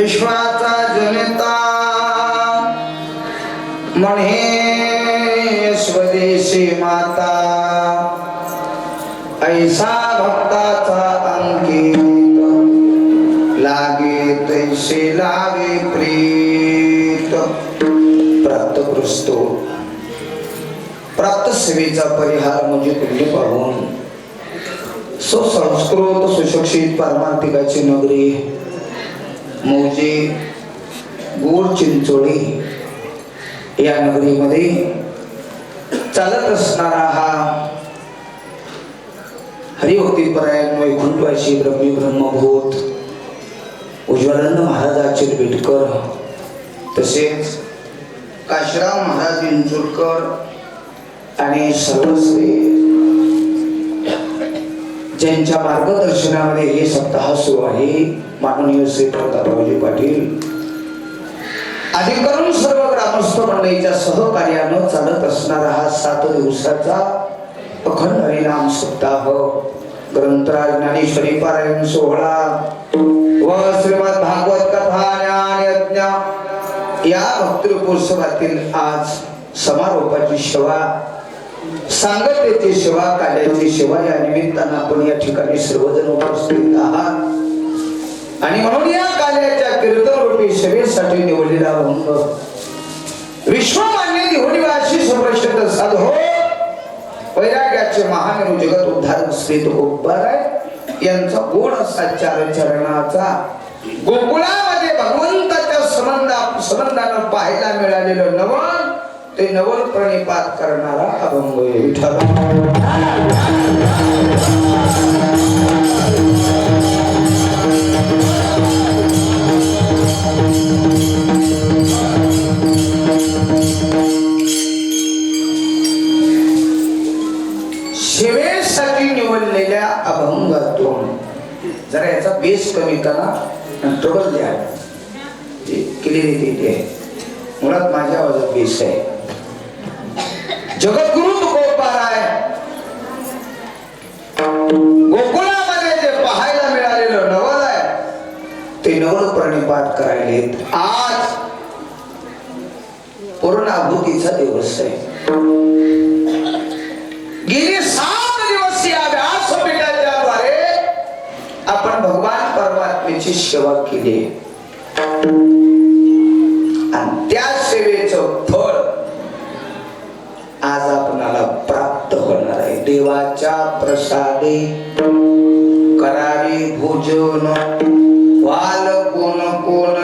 विश्वाचा जनता म्हणे स्वदेशी माता ऐसा भक्ताचा अंकित लागे तैसे लागे प्रीत। प्रातकृष्टो प्रातसेवेचा परिहार म्हणजे तुम्ही पाहून। सुसंस्कृत सुशिक्षित परमार्थिकाची नगरी मौजे गोड चिंचोळी या नगरीमध्ये चालत असणारा हा हरिभक्तीपरायण वैकुंठवाशी ब्रह्मी ब्रह्मभूत उज्ज्वलानंद महाराजाचे बेटकर तसेच काशीराम महाराज इंचुरकर आणि सर्वश्री ज्यांच्या मार्गदर्शनामध्ये हे सप्ताह सुरू आहे माननीय श्री प्रतापरावजी पाटील. अधिक करून सर्व ग्रामस्थ मंडळीच्या सहकार्यानं चालत असणारा हा सात दिवसाचा अखंड हरिनाम सप्ताह. ग्रंथराज ज्ञानेश्वरी पारायण सोहळा. व श्रीमद भागवत कथा ज्ञान यज्ञ या भक्तृपोत्सवातील आज समारोपाची सेवा सांगतेची सेवा कार्याची सेवा या निमित्तानं आपण या ठिकाणी सर्वजण उपस्थित आहात. आणि म्हणून या कार्याच्या कीर्तन रूपी सेवेसाठी निवडलेला भंग विश्वमान्य निवडीवाशी सुप्रसिद्ध साधो. वैराग्याचे महान जगत उद्धार श्री तुकोबाराय यांचा गुण असा चार चरणाचा गोकुळामध्ये भगवंताच्या संबंधा संबंधानं पाहायला मिळालेलं नवल ते नवल प्रणिपात करणारा अभंग आहे. सेवेसाठी निवडलेल्या अभंगातून जरा याचा बेस कमी करा आणि द्या. केलेली आहे. मुळात माझ्या आवाजात बेस आहे. जगद्गुरु तुकोबाराय गोकुळामध्ये जे पाहायला मिळालेलं नवल आहे ते नवल प्रणिपात करायले आज पूर्णाभूतीचा दिवस आहे. गेली सात दिवस या व्यासपीठाच्या द्वारे आपण भगवान परमात्मेची सेवा केली. आणि त्या आज आपणाला प्राप्त होणार आहे. देवाच्या प्रसादे करारी भोजन वाल कोण कोण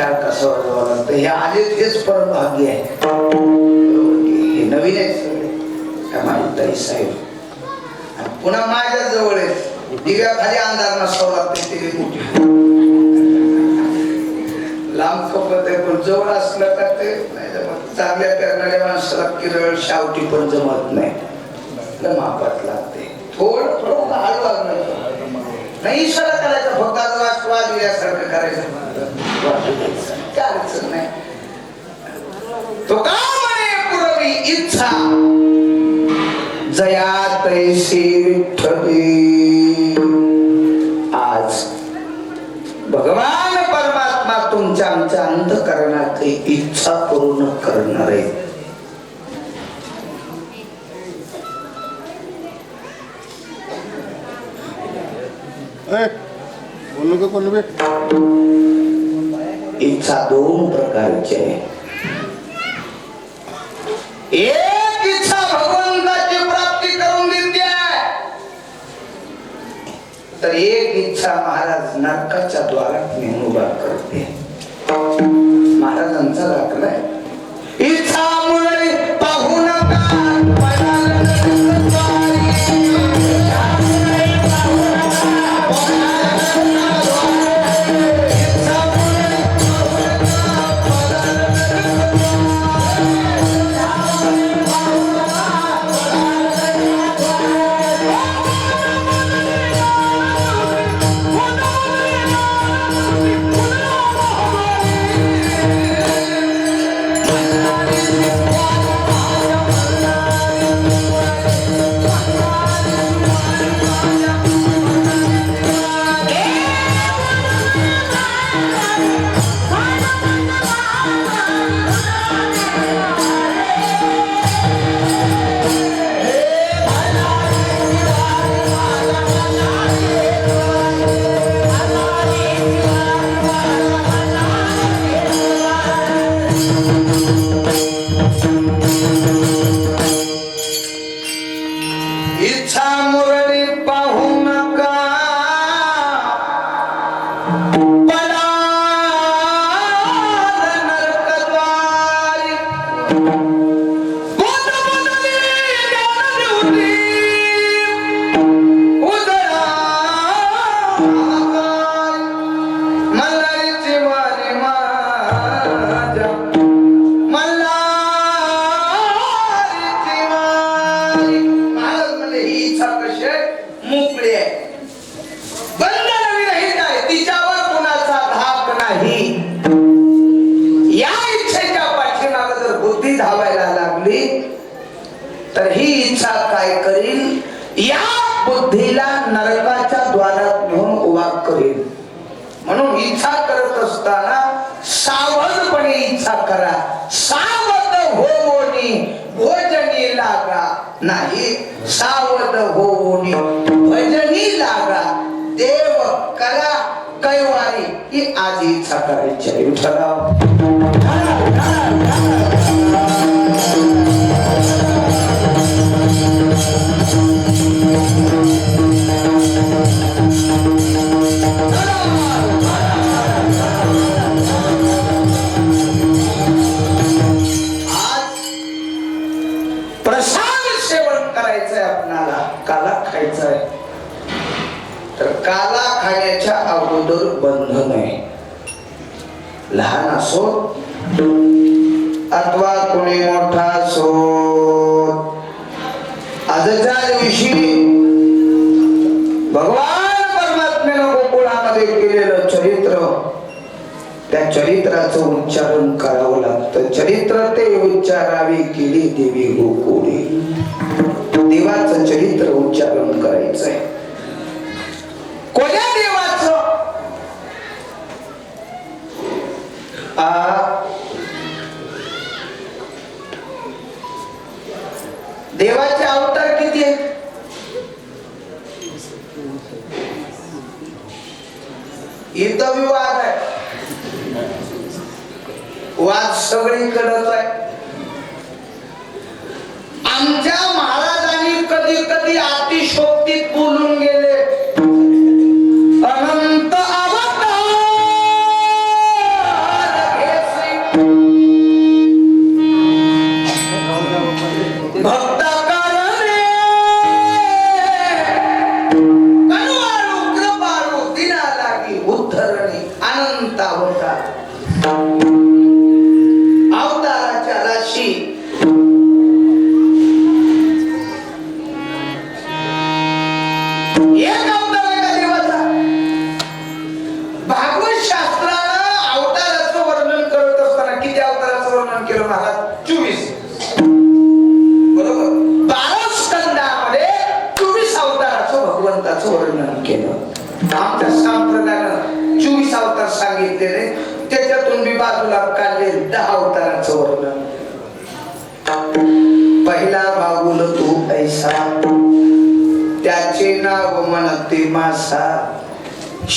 अनुभव नाही चार लागतं हे आले तेच परत भाग्य आहे. हे नवीन आहे सगळे. साहेब. पुन्हा माझ्या जवळ आहे दिव्या खाली अंधार नसावं लागते ते मोठी लांब खपत आहे पण जवळ असलं का ते नाही जमत चांगल्या करणाऱ्या माणसाला किरळ शावटी पण जमत नाही. लय मापात लागते थोडं थोडं हळू लागणार नाही इशारा करायचं फक्त आज करायचं काय अडचण नाही. तो का म्हणे पुरवी इच्छा? जया तैशी विठ्ठली आज भगवान परमात्मा तुमच्या आमच्या अंतकरणाची इच्छा पूर्ण करणार आहे. ए बोलू का कोण बे इच्छा दोन प्रकारची आहे. एक इच्छा भगवंताची प्राप्ती करून देते. तर एक इच्छा महाराज नरकाच्या द्वारात नेहमी उभा करते. महाराजांचा दाखला आहे. करा. सावध होवोनी भोजनी लागा नाही. सावध होवोनी भजनी लागा. देव करा कैवारी ही आज इच्छा करायची सेवन करायचंय आपणाला. काला खायचंय. तर काला खाण्याच्या अगोदर बंधन आहे. लहान असो अथवा कोणी मोठा असो. आजच्या दिवशी भगवान परमात्म्यानं गोकुळामध्ये केलेलं चरित्र त्या चरित्राचं उच्चारण करावं लागतं. चरित्र ते उच्चारावी केली देवी गोकुळी. देवाचं चरित्र उच्चारण करायचं आहे कोण्या देवाचं? देवाचे अवतार किती आहे इथं विवाद आहे. वाद सगळीकडच आहे. आमच्या महाराज আতি শক্তি পুলুঙ্গে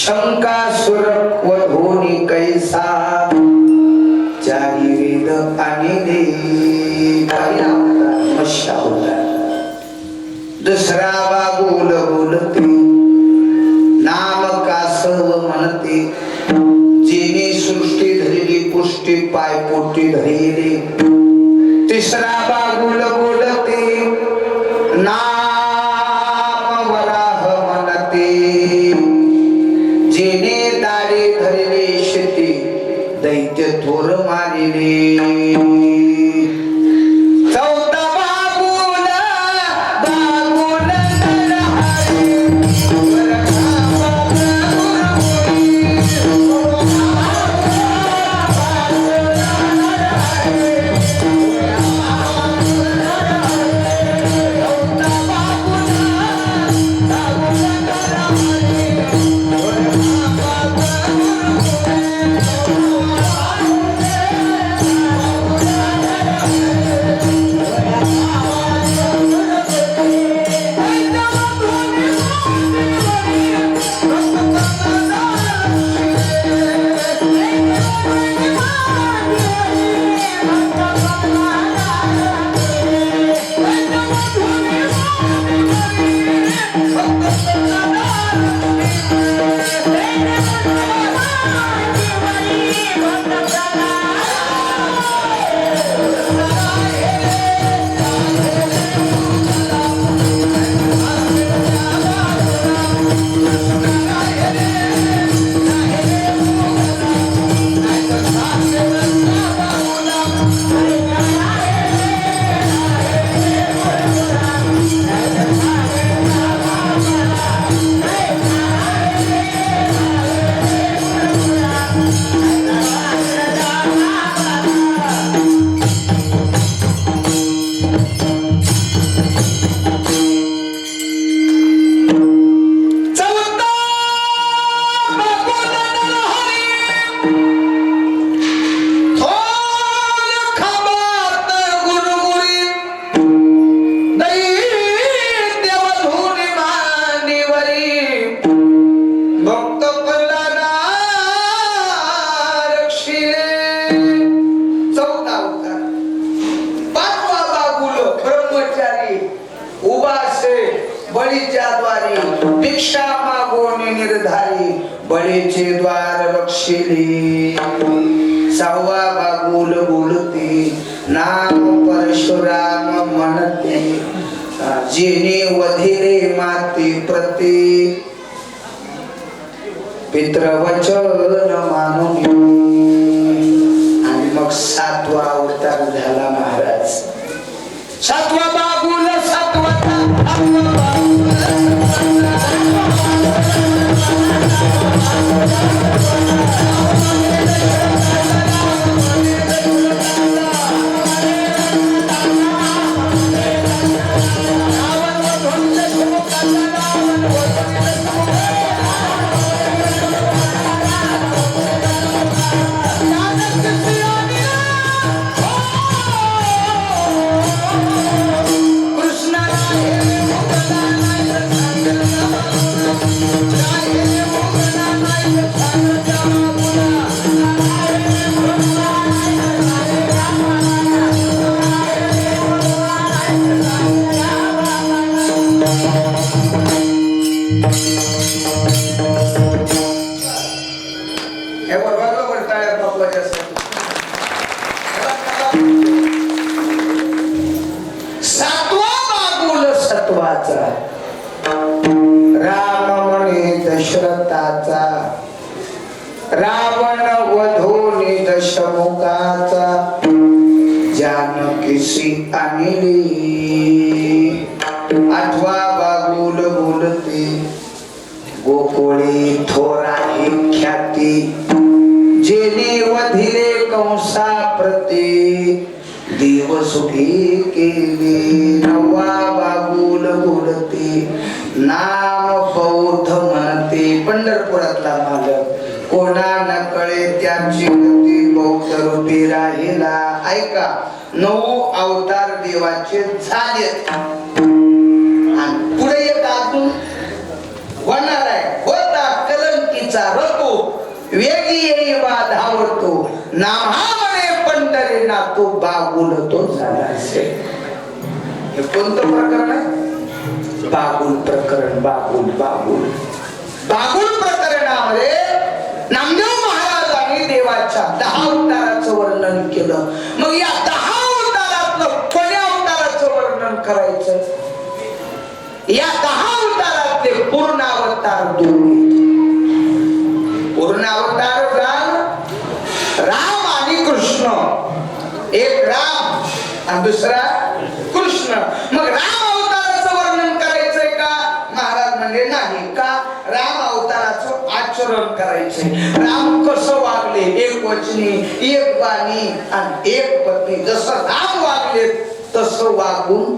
शंका सुरक व धोनी कैसा चारी वेद आणि दे मशा होता दुसरा बाबूल बोलते नाम कासव म्हणते. जिने सृष्टी धरली पुष्टी पाय पोटी धरिले. तिसरा बागुल जिने वधिरे माते प्रती पितृवचन मानून आणि मग सातवा अवतार झाला महाराज सातवा बाबूल सातवा सातवा बाबूल. राम म्हणे दशरथाचा रावण वधोनी दशमुखाचा जानकीसी आणली अथवा बागुल बोलते गोकुळी थोरा ही ख्याती जेने वधिले कंसा प्रती देव सुखी केले. नवा बागुल बोलते नाम बौद्ध म्हणते. पंढरपुरातला मालक. कोणा न कळे त्याची गती बौद्ध रूपी राहिला? ऐका नऊ अवतार देवाचे झाले. पुढे एक अजून. होणार आहे. होता कलंकीचा रतो. वेगी येई वा धावतो नामाने पंढरी ना तो बागुल तो झाला असेल हे कोणतं प्रकरण आहे? बागुल प्रकरण बागुल बागुल बागुल प्रकरणामध्ये नामदेव महाराजांनी देवाच्या दहा अवताराचं वर्णन केलं. मग या दहा अवतारातलं कोण्या अवताराचं वर्णन करायचं? या दहा अवतारातले पूर्ण अवतार दोन पूर्ण अवतार राम राम आणि कृष्ण. एक राम आणि दुसरा कृष्ण. मग राम आचरण करायचे. राम कसं वागले? एक वचनी एक वाणी आणि एक पत्नी. जसं राम वागले तसं वागून